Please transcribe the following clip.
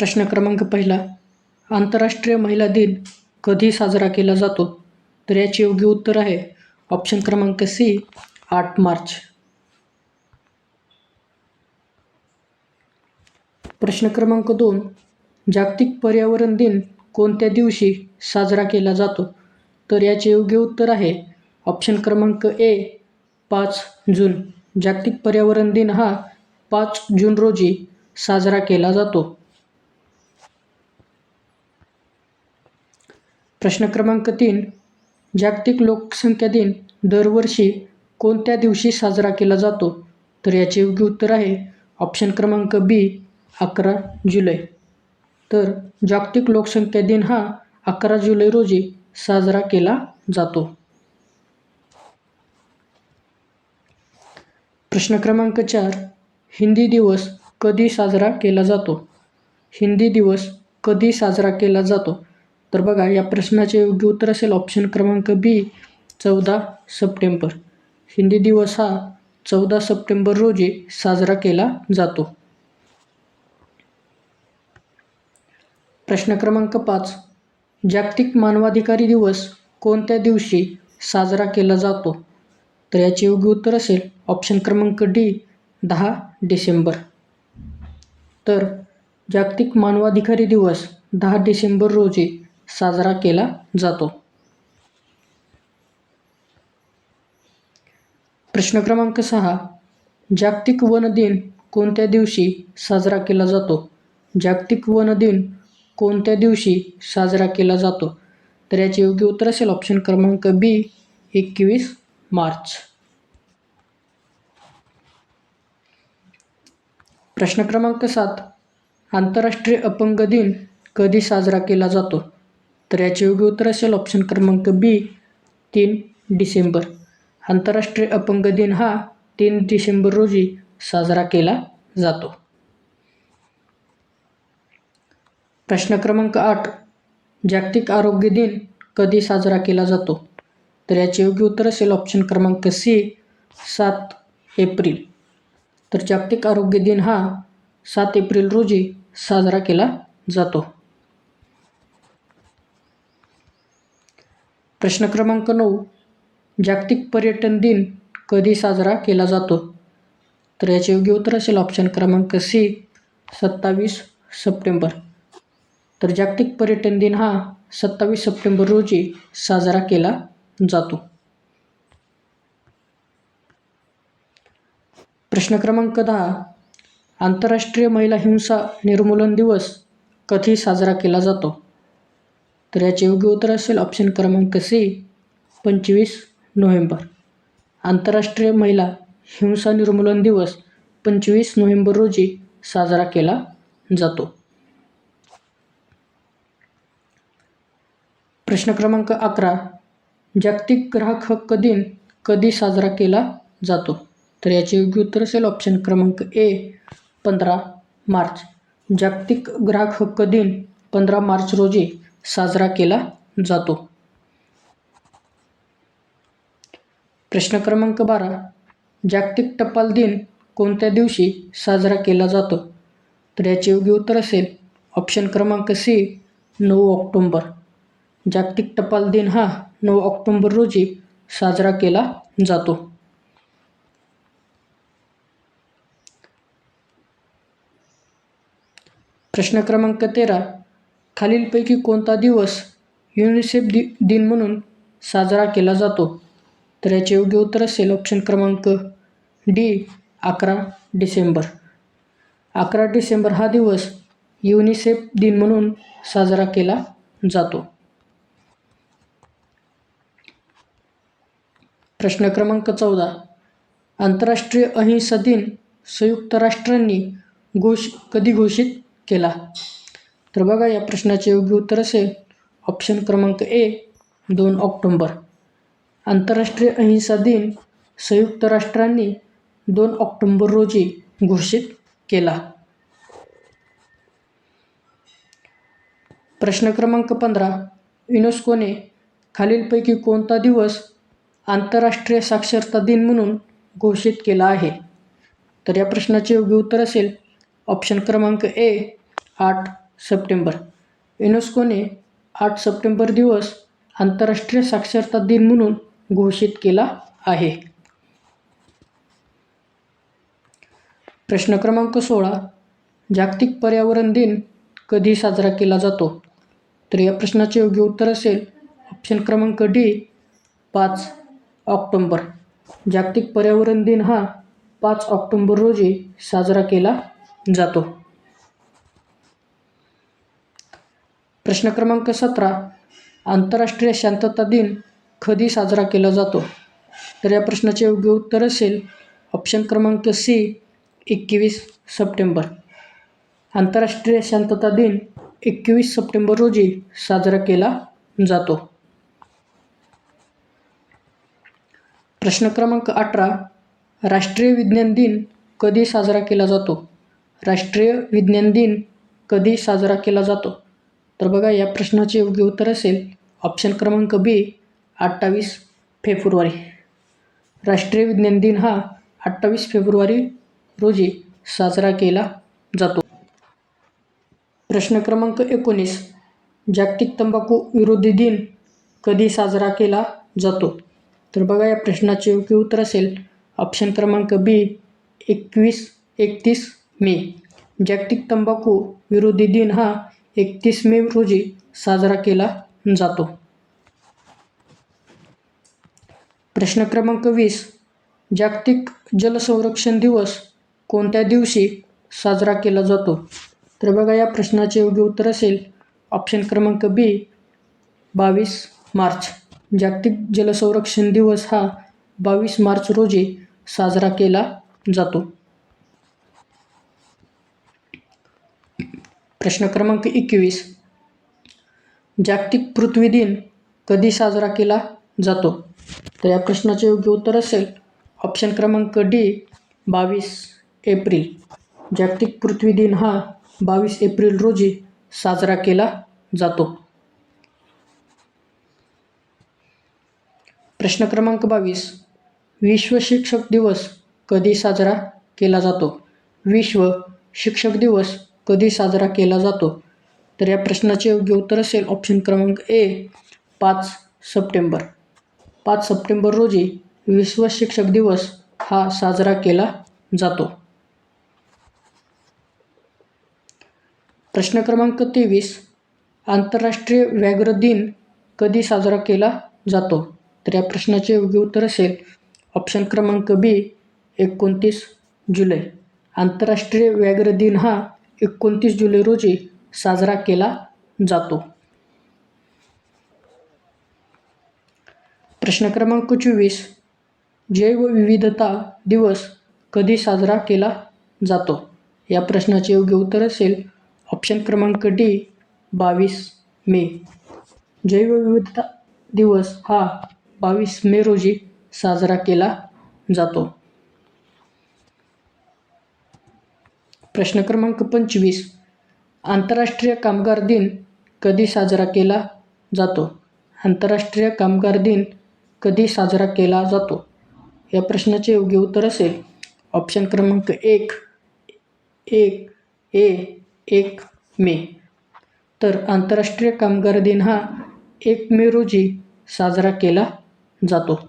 प्रश्न क्रमांक पहिला. आंतरराष्ट्रीय महिला दिन कधी साजरा केला जातो? तर याचे योग्य उत्तर आहे ऑप्शन क्रमांक सी आठ मार्च. प्रश्न क्रमांक दोन. जागतिक पर्यावरण दिन कोणत्या दिवशी साजरा केला जातो? तर याचे योग्य उत्तर आहे ऑप्शन क्रमांक ए पाच जून. जागतिक पर्यावरण दिन हा पाच जून रोजी साजरा केला जातो. प्रश्न क्रमांक तीन जागतिक लोकसंख्या दिन दरवर्षी कोणत्या दिवशी साजरा केला जातो? तर याचे योग्य उत्तर आहे ऑप्शन क्रमांक बी अकरा जुलै. तर जागतिक लोकसंख्या दिन हा अकरा जुलै रोजी साजरा केला जातो. प्रश्न क्रमांक चार हिंदी दिवस कधी साजरा केला जातो? हिंदी दिवस कधी साजरा केला जातो? तर बघा या प्रश्नाचे योग्य उत्तर असेल ऑप्शन क्रमांक बी चौदा सप्टेंबर. हिंदी दिवस हा चौदा सप्टेंबर रोजी साजरा केला जातो. प्रश्न क्रमांक पाच जागतिक मानवाधिकारी दिवस कोणत्या दिवशी साजरा केला जातो? तर याचे योग्य उत्तर असेल ऑप्शन क्रमांक डी दहा डिसेंबर. तर जागतिक मानवाधिकारी दिवस दहा डिसेंबर रोजी साजरा केला जातो. प्रश्न क्रमांक सहा. जागतिक वन दिन कोणत्या दिवशी साजरा केला जातो? जागतिक वन दिन कोणत्या दिवशी साजरा केला जातो? तर याचे योग्य उत्तर असेल ऑप्शन क्रमांक बी एकवीस मार्च. प्रश्न क्रमांक सात. आंतरराष्ट्रीय अपंग दिन कधी साजरा केला जातो? तर याचे योग्य उत्तर असेल ऑप्शन क्रमांक बी तीन डिसेंबर. आंतरराष्ट्रीय अपंग दिन हा तीन डिसेंबर रोजी साजरा केला जातो. प्रश्न क्रमांक आठ जागतिक आरोग्य दिन कधी साजरा केला जातो? तर याचे योग्य उत्तर असेल ऑप्शन क्रमांक सी सात एप्रिल. तर जागतिक आरोग्य दिन हा सात एप्रिल रोजी साजरा केला जातो. प्रश्न क्रमांक नऊ. जागतिक पर्यटन दिन कधी साजरा केला जातो? तर याचे योग्य उत्तर असेल ऑप्शन क्रमांक सी सत्तावीस सप्टेंबर. तर जागतिक पर्यटन दिन हा सत्तावीस सप्टेंबर रोजी साजरा केला जातो. प्रश्न क्रमांक दहा. आंतरराष्ट्रीय महिला हिंसा निर्मूलन दिवस कधी साजरा केला जातो? तर याचे योग्य उत्तर असेल ऑप्शन क्रमांक सी पंचवीस नोव्हेंबर. आंतरराष्ट्रीय महिला हिंसा निर्मूलन दिवस पंचवीस नोव्हेंबर रोजी साजरा केला जातो. प्रश्न क्रमांक अकरा जागतिक ग्राहक हक्क दिन कधी साजरा केला जातो? तर याचे योग्य उत्तर असेल ऑप्शन क्रमांक ए पंधरा मार्च. जागतिक ग्राहक हक्क दिन पंधरा मार्च रोजी साजरा केला जातो. प्रश्न क्रमांक बारा. जागतिक टपाल दिन कोणत्या दिवशी साजरा केला जातो? तर याचे योग्य उत्तर असेल ऑप्शन क्रमांक सी नऊ ऑक्टोंबर. जागतिक टपाल दिन हा नऊ ऑक्टोंबर रोजी साजरा केला जातो. प्रश्न क्रमांक तेरा. खालीलपैकी कोणता दिवस युनिसेफ दि दिन म्हणून साजरा केला जातो? तर याचे योग्य उत्तर असेल ऑप्शन क्रमांक डी अकरा डिसेंबर. अकरा डिसेंबर हा दिवस युनिसेफ दिन म्हणून साजरा केला जातो. प्रश्न क्रमांक चौदा. आंतरराष्ट्रीय अहिंसा दिन संयुक्त राष्ट्रांनी घोष कधी घोषित केला? तर बघा या प्रश्नाचे योग्य उत्तर असेल. ऑप्शन क्रमांक ए दोन ऑक्टोंबर. आंतरराष्ट्रीय अहिंसा दिन संयुक्त राष्ट्रांनी दोन ऑक्टोंबर रोजी घोषित केला. प्रश्न क्रमांक पंधरा युनेस्कोने खालीलपैकी कोणता दिवस आंतरराष्ट्रीय साक्षरता दिन म्हणून घोषित केला आहे? तर या प्रश्नाचे योग्य उत्तर असेल. ऑप्शन क्रमांक ए आठ सप्टेंबर. युनेस्कोने आठ सप्टेंबर दिवस आंतरराष्ट्रीय साक्षरता दिन म्हणून घोषित केला आहे. प्रश्न क्रमांक सोळा. जागतिक पर्यावरण दिन कधी साजरा केला जातो? तर या प्रश्नाचे योग्य उत्तर असेल ऑप्शन क्रमांक डी पाच ऑक्टोंबर. जागतिक पर्यावरण दिन हा पाच ऑक्टोंबर रोजी साजरा केला जातो. प्रश्न क्रमांक सतरा आंतरराष्ट्रीय शांतता दिन कधी साजरा केला जातो? तर या प्रश्नाचे योग्य उत्तर असेल ऑप्शन क्रमांक सी एकवीस सप्टेंबर. आंतरराष्ट्रीय शांतता दिन एकवीस सप्टेंबर रोजी साजरा केला जातो. प्रश्न क्रमांक अठरा राष्ट्रीय विज्ञान दिन कधी साजरा केला जातो? राष्ट्रीय विज्ञान दिन कधी साजरा केला जातो? तर बघा या प्रश्नाचे योग्य उत्तर असेल. ऑप्शन क्रमांक बी अठ्ठावीस फेब्रुवारी. राष्ट्रीय विज्ञान दिन हा अठ्ठावीस फेब्रुवारी रोजी साजरा केला जातो. प्रश्न क्रमांक एकोणीस जागतिक तंबाखू विरोधी दिन कधी साजरा केला जातो? तर बघा या प्रश्नाचे योग्य उत्तर असेल. ऑप्शन क्रमांक बी एकवीस एकतीस मे. जागतिक तंबाखू विरोधी दिन हा एकतीस मे रोजी साजरा केला जातो. प्रश्न क्रमांक वीस. जागतिक जलसंरक्षण दिवस कोणत्या दिवशी साजरा केला जातो? तर बघा या प्रश्नाचे योग्य उत्तर असेल ऑप्शन क्रमांक बी बावीस मार्च. जागतिक जलसंरक्षण दिवस हा बावीस मार्च रोजी साजरा केला जातो. प्रश्न क्रमांक एकवीस. जागतिक पृथ्वी दिन कधी साजरा केला जातो? तर या प्रश्नाचे योग्य उत्तर असेल ऑप्शन क्रमांक डी बावीस एप्रिल. जागतिक पृथ्वी दिन हा बावीस एप्रिल रोजी साजरा केला जातो. प्रश्न क्रमांक बावीस. विश्व शिक्षक दिवस कधी साजरा केला जातो? विश्व शिक्षक दिवस कधी साजरा केला जातो? तर या प्रश्नाचे योग्य उत्तर असेल ऑप्शन क्रमांक ए पाच सप्टेंबर. पाच सप्टेंबर रोजी विश्व शिक्षक दिवस हा साजरा केला जातो. प्रश्न क्रमांक तेवीस आंतरराष्ट्रीय व्याघ्र दिन कधी साजरा केला जातो? तर या प्रश्नाचे योग्य उत्तर असेल ऑप्शन क्रमांक बी एकोणतीस जुलै. आंतरराष्ट्रीय व्याघ्र दिन हा एकोणतीस जुलै रोजी साजरा केला जातो. प्रश्न क्रमांक चोवीस. जैवविविधता दिवस कधी साजरा केला जातो? या प्रश्नाचे योग्य उत्तर असेल ऑप्शन क्रमांक डी बावीस मे. जैवविविधता दिवस हा बावीस मे रोजी साजरा केला जातो. प्रश्न क्रमांक पंचवीस. आंतरराष्ट्रीय कामगार दिन कधी साजरा केला जातो? आंतरराष्ट्रीय कामगार दिन कधी साजरा केला जातो? या प्रश्नाचे योग्य उत्तर असेल. ऑप्शन क्रमांक एक एक ए एक मे. तर आंतरराष्ट्रीय कामगार दिन हा एक मे रोजी साजरा केला जातो.